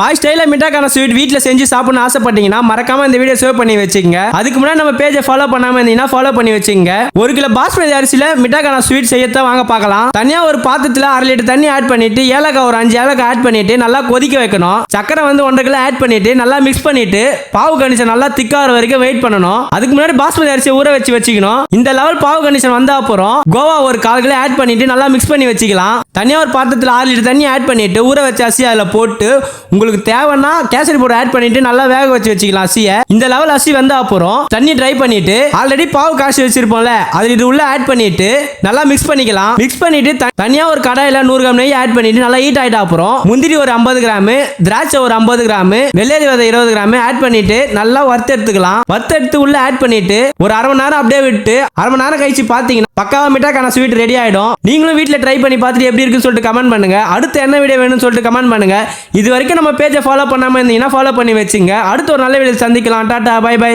பாய் ஸ்டைல மிட்டாக்கான ஸ்வீட் வீட்டில் செஞ்சு சாப்பிடணும் ஆசைப்பட்டீங்கன்னா மறக்காம இந்த வீடியோ சேவ் பண்ணி வச்சுங்க அதுக்கு முன்னாடி நம்ம பேஜை ஃபாலோ பண்ணாம இருந்தீங்கன்னா ஃபாலோ பண்ணி வச்சுங்க ஒரு கிலோ பாஸ்மதி அரிசியில மிட்டாக்கான ஸ்வீட் செய்யத்தான் வாங்க பார்க்கலாம். தனியா ஒரு பாத்திரத்துல அரை லிட்டர் தண்ணி ஆட் பண்ணிட்டு ஏலக்காய் ஒரு அஞ்சு ஏலக்காய் ஆட் பண்ணிட்டு நல்லா கொதிக்க வைக்கணும். சக்கரை வந்து ஒன்றரை கிலோ ஆட் பண்ணிட்டு நல்லா மிக்ஸ் பண்ணிட்டு பாவு கண்டிஷன் நல்லா திக்காகிற வரைக்கும் வெயிட் பண்ணணும். அதுக்கு முன்னாடி பாஸ்மதி அரிசியை ஊற வச்சு வச்சுக்கணும். இந்த லெவல் பாவு கண்டிஷன் வந்த அப்புறம் கோவா ஒரு கால் கிலோ ஆட் பண்ணிட்டு நல்லா மிக்ஸ் பண்ணி வச்சுக்கலாம். தனியாக ஒரு பாத்திரத்தில் ஆறு லிட்டர் தண்ணி ஆட் பண்ணிட்டு ஊற வச்ச அரிசி அதில் போட்டு உங்களுக்கு தேவைன்னா கேசரி பவுடர் ஆட் பண்ணிட்டு நல்லா வேக வச்சு வச்சுக்கலாம் அசியை இந்த லெவல் அசி வந்த அப்புறம் தண்ணி ட்ரை பண்ணிட்டு ஆல்ரெடி பாவு காய்ச்சி வச்சிருப்போம்ல அது இது உள்ள ஆட் பண்ணிட்டு நல்லா மிக்ஸ் பண்ணிக்கலாம். மிக்ஸ் பண்ணிட்டு த- தனியா ஒரு கடாயில நூறு கிராம் நெய் ஆட் பண்ணிட்டு நல்லா ஹீட் ஆயிட்ட அப்புறம் முந்திரி ஒரு ஐம்பது கிராம் திராட்சை ஒரு ஐம்பது கிராம் வெள்ளரி விதை இருபது கிராம் ஆட் பண்ணிட்டு நல்லா வறுத்து எடுத்துக்கலாம். வறுத்து எடுத்து உள்ள ஆட் பண்ணிட்டு ஒரு அரை மணி நேரம் அப்படியே விட்டு அரை மணி நேரம் கழிச்சு பாத்தீங்கன்னா பக்காவா மிட்டாக்கான ஸ்வீட் ரெடி ஆயிடும். நீங்களும் வீட்டில் ட்ரை பண்ணி பார்த்துட்டு எப்படி இருக்குன்னு சொல்லிட்டு கமெண்ட் பண்ணுங்க. அடுத்து என்ன வீடியோ வேணும்னு சொல்லிட்டு கமெண்ட் பண்ணுங்க. இது வரைக்கும் நம்ம பேஜை ஃபாலோ பண்ணாமல் இருந்தீங்கன்னா ஃபாலோ பண்ணி வச்சுங்க. அடுத்து ஒரு நல்ல வீடியோ சந்திக்கலாம். Tata bye by